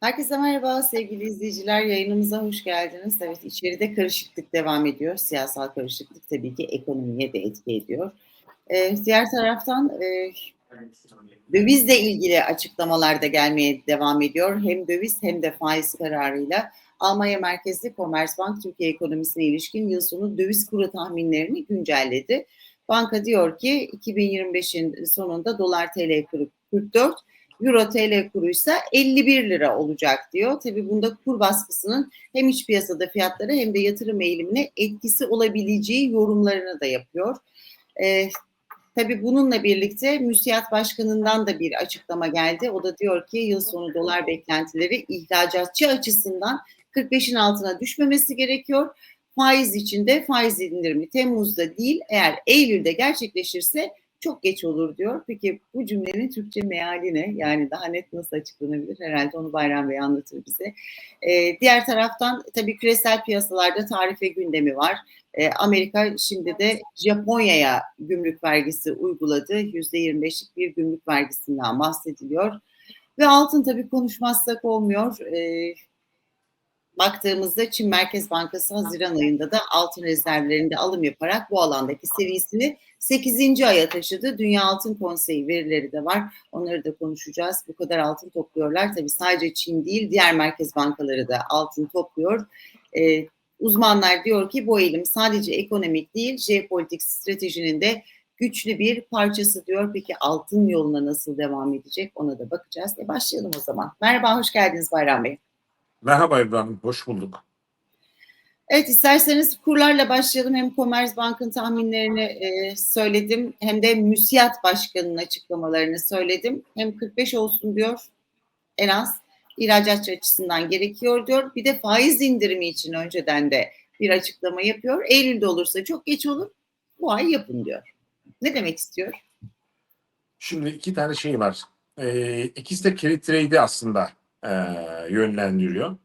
Herkese merhaba sevgili izleyiciler. Yayınımıza hoş geldiniz. Evet içeride karışıklık devam ediyor. Siyasal karışıklık tabii ki ekonomiye de etki ediyor. Ee, diğer taraftan e, dövizle ilgili açıklamalar da gelmeye devam ediyor. Hem döviz hem de faiz kararıyla Almanya merkezli Commerzbank Türkiye ekonomisine ilişkin yıl sonu döviz kuru tahminlerini güncelledi. Banka diyor ki 2025'in sonunda dolar TL 44, Euro TL kuruysa 51 lira olacak diyor. Tabii bunda kur baskısının hem iç piyasada fiyatlara hem de yatırım eğilimine etkisi olabileceği yorumlarını da yapıyor. Ee, tabii bununla birlikte müsiyat başkanından da bir açıklama geldi. O da diyor ki yıl sonu dolar beklentileri ihracatçı açısından 45'in altına düşmemesi gerekiyor. Faiz içinde faiz indirimi Temmuz'da değil eğer Eylül'de gerçekleşirse çok geç olur diyor. Peki bu cümlenin Türkçe meali ne? Yani daha net nasıl açıklanabilir? Herhalde onu Bayram Bey anlatır bize. Ee, diğer taraftan tabii küresel piyasalarda tarife gündemi var. Ee, Amerika şimdi de Japonya'ya gümrük vergisi uyguladı. %25'lik bir gümrük vergisinden bahsediliyor. Ve altın tabii konuşmazsak olmuyor. Ee, baktığımızda Çin Merkez Bankası Haziran ayında da altın rezervlerinde alım yaparak bu alandaki seviyesini 8. aya taşıdı. Dünya Altın Konseyi verileri de var. Onları da konuşacağız. Bu kadar altın topluyorlar. Tabii sadece Çin değil diğer merkez bankaları da altın topluyor. Ee, uzmanlar diyor ki bu eğilim sadece ekonomik değil jeopolitik stratejinin de güçlü bir parçası diyor. Peki altın yoluna nasıl devam edecek ona da bakacağız. E başlayalım o zaman. Merhaba, hoş geldiniz Bayram Bey. Merhaba İbrahim, hoş bulduk. Evet isterseniz kurlarla başlayalım. Hem Commerzbank'ın tahminlerini e, söyledim hem de müsiyat başkanının açıklamalarını söyledim. Hem 45 olsun diyor en az ihracatçı açısından gerekiyor diyor. Bir de faiz indirimi için önceden de bir açıklama yapıyor. Eylül'de olursa çok geç olur. Bu ay yapın diyor. Ne demek istiyor? Şimdi iki tane şey var. Ee, ikisi de carry trade'i aslında e, yönlendiriyor.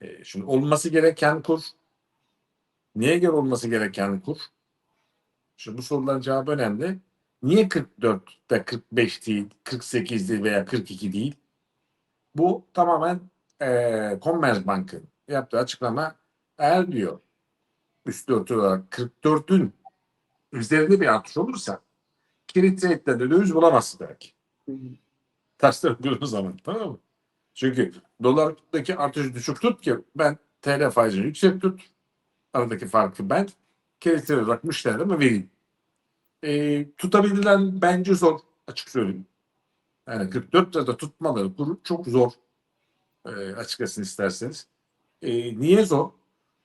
E, şimdi olması gereken kur niye göre olması gereken kur? Şimdi bu soruların cevabı önemli. Niye 44 ve 45 değil, 48 değil veya 42 değil? Bu tamamen e, Commerzbank'ın yaptığı açıklama eğer diyor üstü örtü olarak 44'ün üzerinde bir artış olursa kilit trade'de de döviz bulamazsın belki. Tersler durduğu zaman tamam mı? Çünkü dolardaki artışı düşük tut ki ben TL faizini yüksek tut. Aradaki farkı ben kilit olarak müşterilerime vereyim. E, tutabilen bence zor açık söyleyeyim. Yani 44 lirada tutmaları kuru çok zor e, açıkçası isterseniz. E, niye zor?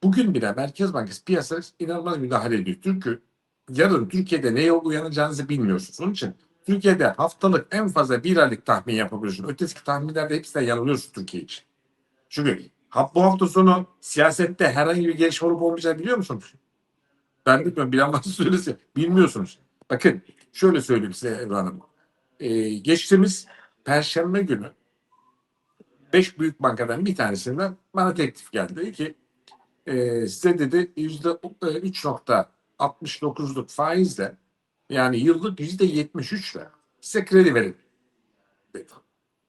Bugün bile Merkez Bankası piyasaya inanılmaz müdahale ediyor. Çünkü yarın Türkiye'de neye uyanacağınızı bilmiyorsunuz. Onun için Türkiye'de haftalık en fazla bir aylık tahmin yapabiliyorsun. Öteki tahminlerde hepsinden yanılıyorsun Türkiye için. Çünkü bu hafta sonu siyasette herhangi bir gelişme olup olmayacağını biliyor musunuz? Ben bilmiyorum. Bilen varsa söylesin. Bilmiyorsunuz. Bakın şöyle söyleyeyim size Ebru Hanım. Ee, geçtiğimiz Perşembe günü beş büyük bankadan bir tanesinden bana teklif geldi. Dedi ki e, size dedi yüzde üç nokta 69'luk faizle yani yıllık yüzde 73'le size kredi verin.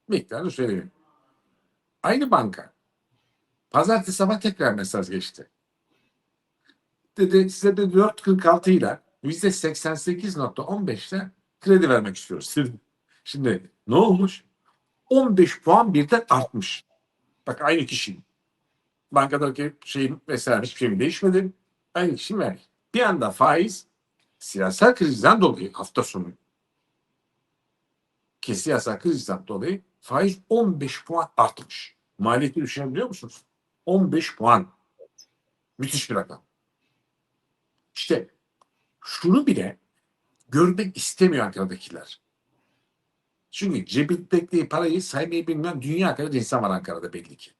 Miktarını söyleyeyim. Aynı banka pazartesi sabah tekrar mesaj geçti. Dedi size de 4.46 ile yüzde 88.15 ile kredi vermek istiyoruz. Şimdi ne olmuş? 15 puan birden artmış. Bak aynı kişi. Bankadaki şeyin mesela hiçbir şey değişmedi. Aynı kişi verdi. Bir anda faiz siyasal krizden dolayı hafta sonu ki siyasal krizden dolayı faiz 15 puan artmış. Maliyeti düşünebiliyor musunuz? 15 puan. Müthiş bir rakam. İşte şunu bile görmek istemiyor Ankara'dakiler. Çünkü cebindeki parayı saymayı bilmeyen dünya kadar insan var Ankara'da belli ki.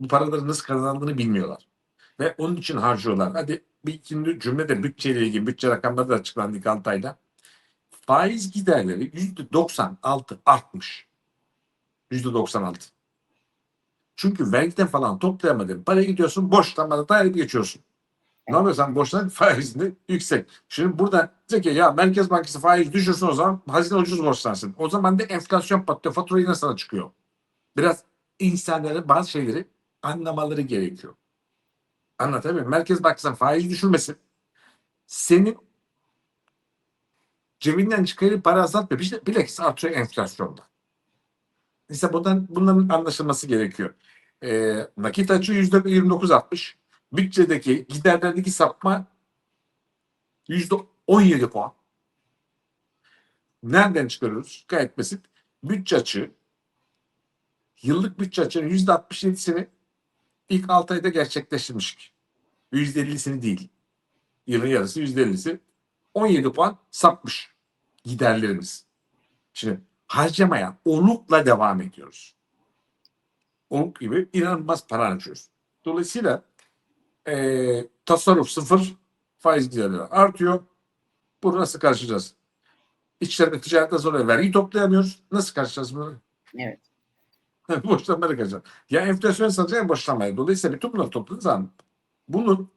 Bu paraları nasıl kazandığını bilmiyorlar. Ve onun için harcıyorlar. Hadi bir ikinci cümlede bütçeyle ilgili bütçe rakamları da açıklandı ilk 6 ayda. Faiz giderleri yüzde 96 artmış. Yüzde 96. Çünkü vergiden falan toplayamadın. Paraya gidiyorsun borçtan bana dayanıp geçiyorsun. Ne yapıyorsan borçtan faizini yüksek. Şimdi burada diyecek ki ya Merkez Bankası faiz düşürsün o zaman hazine ucuz borçlansın. O zaman da enflasyon patlıyor. Faturayı yine sana çıkıyor. Biraz insanların bazı şeyleri anlamaları gerekiyor. Anlatabiliyor muyum? Merkez Bankası'nın faiz düşürmesi senin cebinden çıkarıp para azaltmıyor. İşte bilakis artıyor enflasyonda. İşte bundan, bunların anlaşılması gerekiyor. Ee, nakit açığı yüzde 29.60. Bütçedeki giderlerdeki sapma yüzde 17 puan. Nereden çıkarıyoruz? Gayet basit. Bütçe açığı yıllık bütçe açığının yüzde 67'sini ilk 6 ayda gerçekleştirmiştik. Yüzde 50'sini değil. Yılın yarısı yüzde 50'si 17 puan sapmış giderlerimiz. Şimdi harcamaya onlukla devam ediyoruz. Onluk gibi inanılmaz para harcıyoruz. Dolayısıyla eee tasarruf sıfır, faiz giderleri artıyor. Bunu nasıl karşılayacağız? İçeride ticaretten sonra vergi toplayamıyoruz. Nasıl karşılayacağız bunu? Evet. borçlanmayla kaçacak. Ya enflasyon satacak ya borçlanmayı. Dolayısıyla bütün bunları topladığınız zaman bunun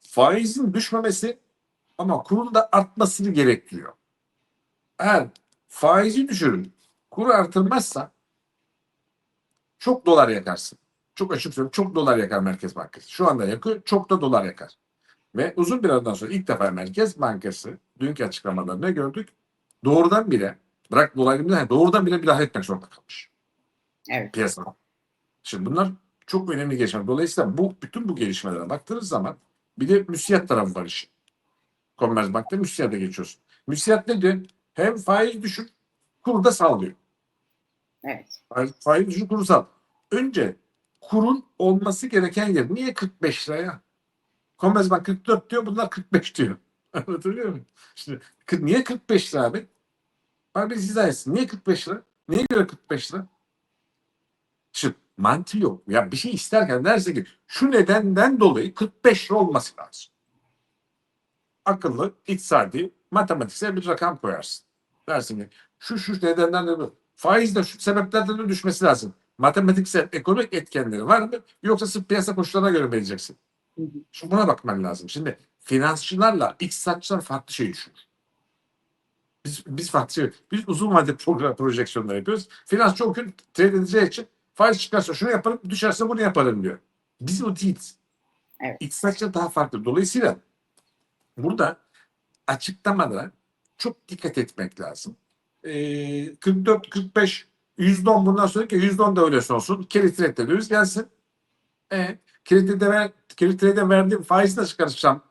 faizin düşmemesi ama kurun da artmasını gerektiriyor. Eğer faizi düşürün, kuru artırmazsa çok dolar yakarsın. Çok açık söylüyorum. Çok dolar yakar Merkez Bankası. Şu anda yakıyor. Çok da dolar yakar. Ve uzun bir aradan sonra ilk defa Merkez Bankası dünkü açıklamalarında gördük? Doğrudan bile bırak dolaylı bile doğrudan bile müdahale etmek zorunda kalmış Evet. piyasada. Şimdi bunlar çok önemli gelişmeler. Dolayısıyla bu bütün bu gelişmelere baktığınız zaman bir de müsiyat tarafı var işin. Commerzbank'ta müsiyata geçiyorsun. Müsiyat ne diyor? Hem faiz düşür, kuru da sağlıyor. Evet. Faiz, faiz düşür, kuru sağ. Önce kurun olması gereken yer. Niye 45 liraya? Commerzbank 44 diyor, bunlar 45 diyor. Anlatabiliyor muyum? Şimdi niye 45 lira abi? Bana bir izah etsin. Niye 45 lira? Neye göre 45 lira? Şimdi mantığı yok. Ya bir şey isterken derse ki şu nedenden dolayı 45 lira olması lazım. Akıllı, iktisadi, matematiksel bir rakam koyarsın. Dersin ki şu şu nedenden dolayı faiz de şu sebeplerden dolayı düşmesi lazım. Matematiksel, ekonomik etkenleri var mı? Yoksa sırf piyasa koşullarına göre vereceksin? Şimdi buna bakman lazım. Şimdi finansçılarla iktisatçılar farklı şey düşünür. Biz, biz farklı şey, biz uzun vadeli program projeksiyonlar yapıyoruz. Finansçı o gün trade edeceği için faiz çıkarsa şunu yaparım, düşerse bunu yaparım diyor. Biz o değiliz. Evet. İktisatçı daha farklı. Dolayısıyla burada açıklamalara çok dikkat etmek lazım. Ee, 44, 45, 110 bundan sonraki 110 da öyle olsun. Carry trade de diyoruz gelsin. E, kredi de ver, kredi de verdiğim faizi de çıkaracağım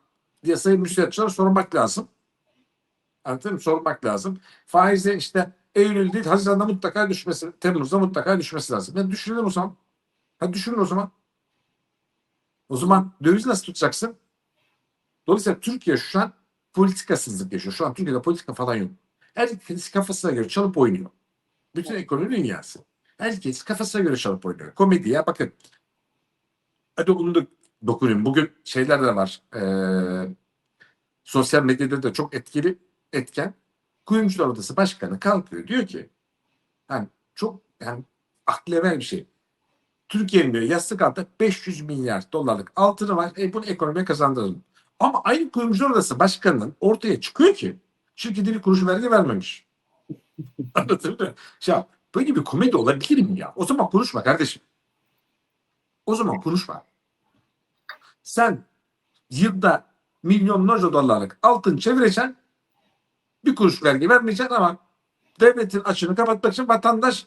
diye sayın müsait sormak lazım. Anladın mı? Sormak lazım. Faizi işte Eylül değil Haziran'da mutlaka düşmesi, Temmuz'da mutlaka düşmesi lazım. Ben düşürelim o zaman. Hadi düşürün o zaman. O zaman döviz nasıl tutacaksın? Dolayısıyla Türkiye şu an politikasızlık yaşıyor. Şu an Türkiye'de politika falan yok. Herkes kafasına göre çalıp oynuyor. Bütün ekonomi dünyası. Herkes kafasına göre çalıp oynuyor. Komedi ya bakın. Hadi onu da dokunayım. Bugün şeyler de var. Ee, sosyal medyada da çok etkili etken. Kuyumcular Odası Başkanı kalkıyor. Diyor ki yani çok yani aklever bir şey. Türkiye'nin diyor yastık altında 500 milyar dolarlık altını var. E bunu ekonomiye kazandıralım. Ama aynı Kuyumcular Odası Başkanı'nın ortaya çıkıyor ki şirketin bir kuruş vergi vermemiş. Anlatabiliyor muyum? Ya böyle bir komedi olabilir mi ya? O zaman konuşma kardeşim. O zaman konuşma. Sen yılda milyonlarca dolarlık altın çevireceksin. Bir kuruş vergi vermeyeceksin ama devletin açığını kapatmak için vatandaş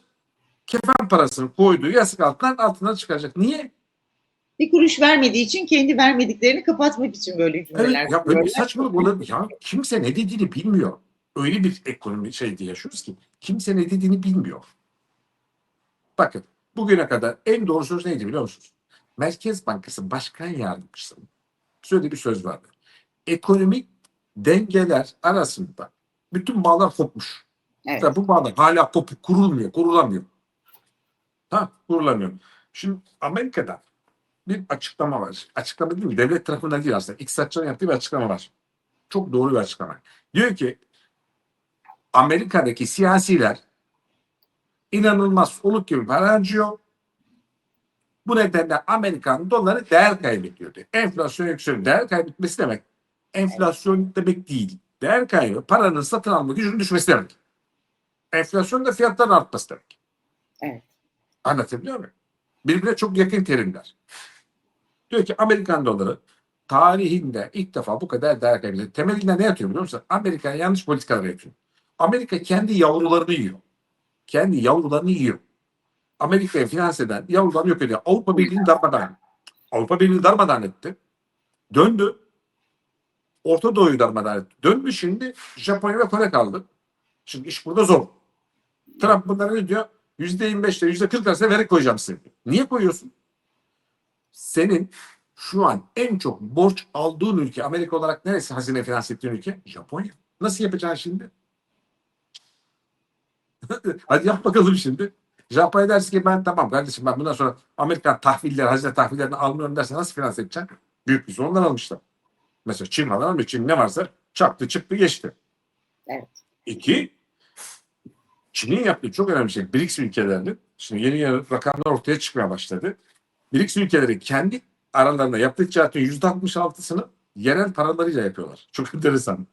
kefen parasını koyduğu yasık altından altından çıkacak. Niye? Bir kuruş vermediği için kendi vermediklerini kapatmak için böyle cümleler Evet, ya böyle saçmalık olabilir. Ya kimse ne dediğini bilmiyor. Öyle bir ekonomi şeyde yaşıyoruz ki kimse ne dediğini bilmiyor. Bakın bugüne kadar en doğru söz neydi biliyor musunuz? Merkez Bankası Başkan Yardımcısı'nın söylediği bir söz vardı. Ekonomik dengeler arasında bütün bağlar kopmuş. Evet. Ve bu bağlar hala kopuk kurulmuyor, kurulamıyor. Ha, kurulamıyor. Şimdi Amerika'da bir açıklama var. Açıklama değil mi? Devlet tarafından değil aslında. İktisatçıların yaptığı bir açıklama var. Çok doğru bir açıklama. Diyor ki Amerika'daki siyasiler inanılmaz oluk gibi para harcıyor. Bu nedenle Amerikan doları değer kaybediyor diyor. Enflasyon yükseliyor. Değer kaybetmesi demek enflasyon demek değil. Değer kaybı paranın satın alma gücünün düşmesi demek. Enflasyon da fiyatların artması demek. Evet. Anlatabiliyor muyum? Birbirine çok yakın terimler. Diyor ki Amerikan doları tarihinde ilk defa bu kadar değer kaybetti. Temelinde ne yatıyor biliyor musun? Amerika yanlış politikalar yapıyor. Amerika kendi yavrularını yiyor. Kendi yavrularını yiyor. Amerika'ya finans eden yavrularını yok ediyor. Avrupa Birliği'ni darmadağın. Avrupa Birliği darmadağın etti. Döndü. Orta Doğu'yu darmadağın etti. Döndü şimdi Japonya ve Kore kaldı. Şimdi iş burada zor. Trump bunlara ne diyor? %25'le %40 arasında vergi koyacağım size. Niye koyuyorsun? Senin şu an en çok borç aldığın ülke Amerika olarak neresi hazine finans ettiğin ülke? Japonya. Nasıl yapacaksın şimdi? Hadi yap bakalım şimdi. Japonya dersin ki ben tamam kardeşim ben bundan sonra Amerikan tahviller, hazine tahvillerini almıyorum derse nasıl finans edeceksin? Büyük bir sorundan almışlar. Mesela Çin falan almış. Çin ne varsa çaktı çıktı geçti. Evet. İki, Çin'in yaptığı çok önemli şey BRICS ülkelerinin, şimdi yeni yeni rakamlar ortaya çıkmaya başladı. BRICS ülkeleri kendi aralarında yaptığı ticaretin yüzde 66'sını yerel paralarıyla yapıyorlar. Çok enteresan.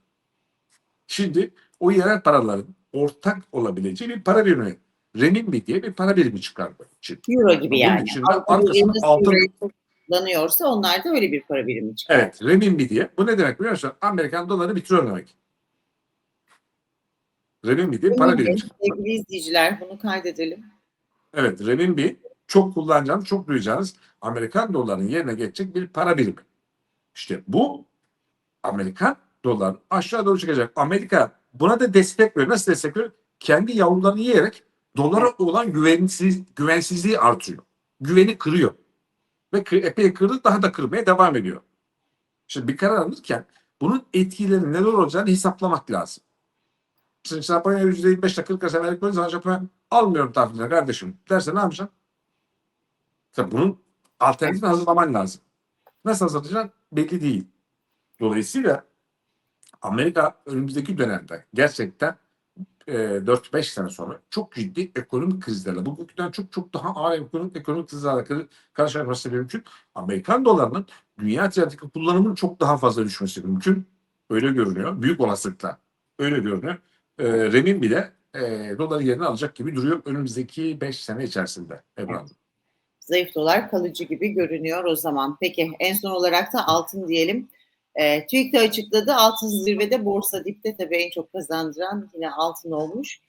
Şimdi o yerel paraların ortak olabileceği bir para birimi, renminbi diye bir para birimi çıkardı Çin. Euro gibi Bunun yani. içinde Birliği nasıl altın- euroyu kullanıyorsa onlar da öyle bir para birimi çıkar. Evet, renminbi diye. Bu ne demek biliyor musun? Amerikan doları bitiriyor demek. Renminbi diye para birimi. Sevgili izleyiciler bunu kaydedelim. Evet, renminbi çok kullanacağınız, çok duyacağınız Amerikan dolarının yerine geçecek bir para birimi. İşte bu Amerikan dolar aşağı doğru çıkacak. Amerika buna da destek veriyor. Nasıl destek veriyor? Kendi yavrularını yiyerek dolara olan güvensiz, güvensizliği artıyor. Güveni kırıyor. Ve kı- epey kırdı daha da kırmaya devam ediyor. Şimdi bir karar alırken bunun etkileri neler olacağını hesaplamak lazım. Şimdi Japonya %25'le 40 arası koyduğu zaman Japonya almıyorum tahvilini kardeşim derse ne yapacaksın? İşte bunun alternatifini hazırlaman lazım. Nasıl hazırlayacaksın belli değil. Dolayısıyla Amerika önümüzdeki dönemde gerçekten e, 4-5 sene sonra çok ciddi ekonomik krizlerle bugünküden çok çok daha ağır ekonomik, ekonomik krizlerle kar- karşılaşması mümkün. Amerikan dolarının dünya ticaretindeki kullanımının çok daha fazla düşmesi mümkün. Öyle görünüyor. Büyük olasılıkla öyle görünüyor. E, Remin bile e, doları yerine alacak gibi duruyor önümüzdeki 5 sene içerisinde. Hanım. Zayıf dolar kalıcı gibi görünüyor o zaman. Peki en son olarak da altın diyelim. E, TÜİK de açıkladı. Altın zirvede borsa dipte tabii en çok kazandıran yine altın olmuş.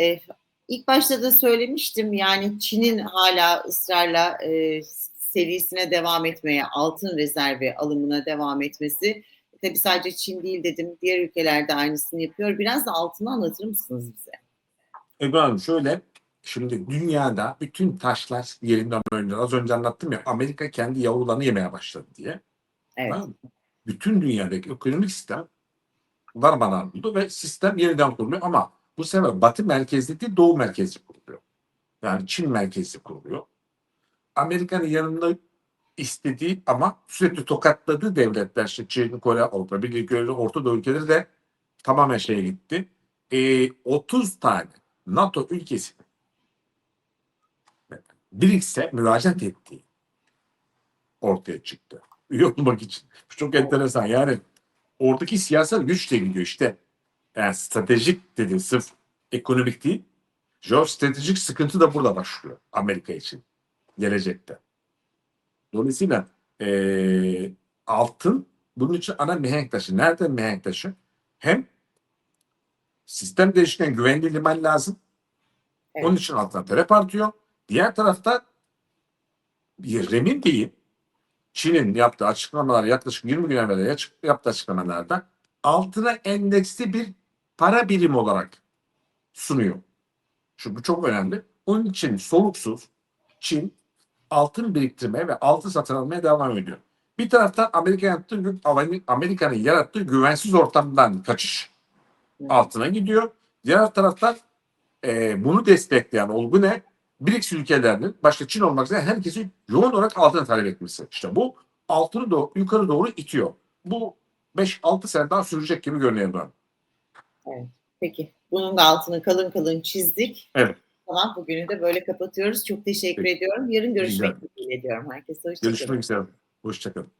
E, ilk başta da söylemiştim yani Çin'in hala ısrarla e, serisine devam etmeye, altın rezervi alımına devam etmesi. Tabii sadece Çin değil dedim. Diğer ülkeler de aynısını yapıyor. Biraz da altını anlatır mısınız bize? Hanım şöyle şimdi dünyada bütün taşlar yerinden oynuyor. Az önce anlattım ya Amerika kendi yavrularını yemeye başladı diye. Evet. Tamam? Bütün dünyadaki ekonomik sistem darmadağın oldu ve sistem yeniden kuruluyor ama bu sefer batı merkezli değil doğu merkezli kuruluyor. Yani Çin merkezli kuruluyor. Amerika'nın yanında istediği ama sürekli tokatladığı devletler işte Çin, Kore, Avrupa Birliği ülkeleri, Orta Doğu ülkeleri de tamamen şeye gitti. Ee, 30 tane NATO ülkesi BRICS'e müracaat ettiği ortaya çıktı. Üye olmak için. Bu çok enteresan. Yani oradaki siyasal güç de gidiyor işte. Yani stratejik dedi sırf ekonomik değil. Jeostratejik sıkıntı da burada başlıyor Amerika için. Gelecekte. Dolayısıyla eee, altın bunun için ana mihenk taşı. Nerede mihenk taşı? Hem sistem değişken güvenli liman lazım. Evet. Onun için altına talep artıyor. Diğer tarafta bir remin değil. Çin'in yaptığı açıklamalar yaklaşık 20 gün evvel yaptığı açıklamalarda altına endeksli bir para birimi olarak sunuyor. Şu bu çok önemli. Onun için soluksuz Çin altın biriktirmeye ve altın satın almaya devam ediyor. Bir taraftan Amerika yaptığı gü- Amerika'nın yarattığı güvensiz ortamdan kaçış altına gidiyor. Diğer taraftan e, bunu destekleyen olgu ne? BRICS ülkelerinin başta Çin olmak üzere herkesin yoğun olarak altına talep etmesi. İşte bu altını doğru, yukarı doğru itiyor. Bu 5-6 sene daha sürecek gibi görünüyor. bana. Peki. Bunun da altını kalın kalın çizdik. Evet. Tamam bugünü de böyle kapatıyoruz. Çok teşekkür Peki. ediyorum. Yarın görüşmek dileğiyle diyorum. Herkese hoşçakalın. Görüşmek üzere. Hoşçakalın.